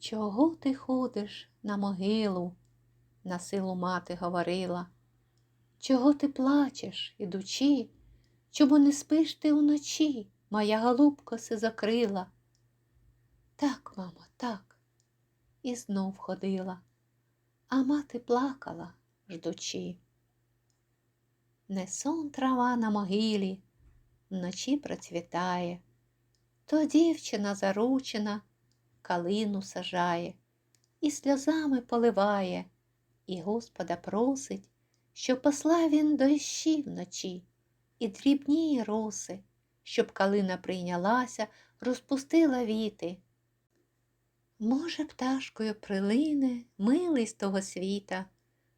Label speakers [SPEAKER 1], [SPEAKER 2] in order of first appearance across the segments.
[SPEAKER 1] Чого ти ходиш на могилу? на силу мати говорила. Чого ти плачеш, ідучи? Чому не спиш ти уночі? Моя голубка си закрила. Так, мамо, так, і знов ходила, а мати плакала, ждучи. Не сон трава на могилі, вночі процвітає, то дівчина заручена, калину сажає і сльозами поливає, і Господа просить, щоб послав він дощі вночі і дрібні роси, щоб калина прийнялася, розпустила віти. Може, пташкою прилине милий з того світа,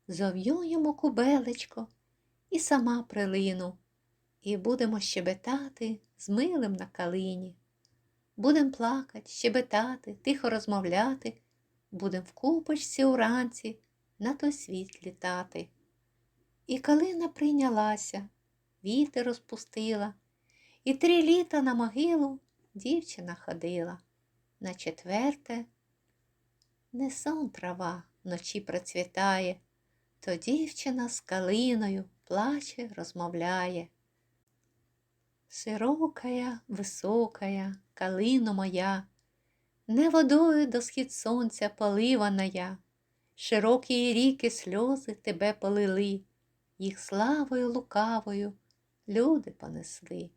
[SPEAKER 1] зов'ю йому кубелечко і сама прилину, і будемо щебетати з милим на калині. Будем плакать, щебетати, тихо розмовляти, будем в купочці уранці на той світ літати. І калина прийнялася, вітер розпустила, і три літа на могилу дівчина ходила. На четверте не сон трава вночі процвітає, то дівчина з калиною плаче, розмовляє. Широкая, високая, калино моя, не водою до схід сонця поливана я, широкі ріки сльози тебе полили, їх славою лукавою люди понесли.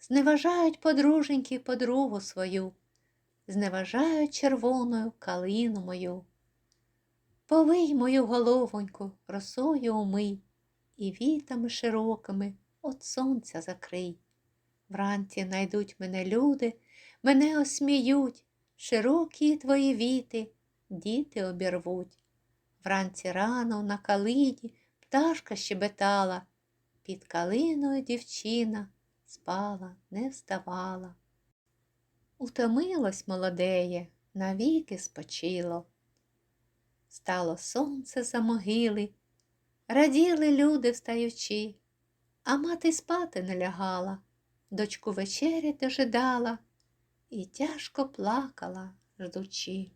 [SPEAKER 1] Зневажають подруженьки подругу свою, зневажають червоною калину мою. Повий мою головоньку, росою умий, і вітами широкими от сонця закрий. Вранці найдуть мене люди, мене осміють, широкі твої віти, діти обірвуть. Вранці рано на калині пташка щебетала, під калиною дівчина спала, не вставала. Утомилось молодеє, навіки спочило. Стало сонце за могили, раділи люди встаючи, а мати спати не лягала, дочку вечері дожидала і тяжко плакала, ждучи.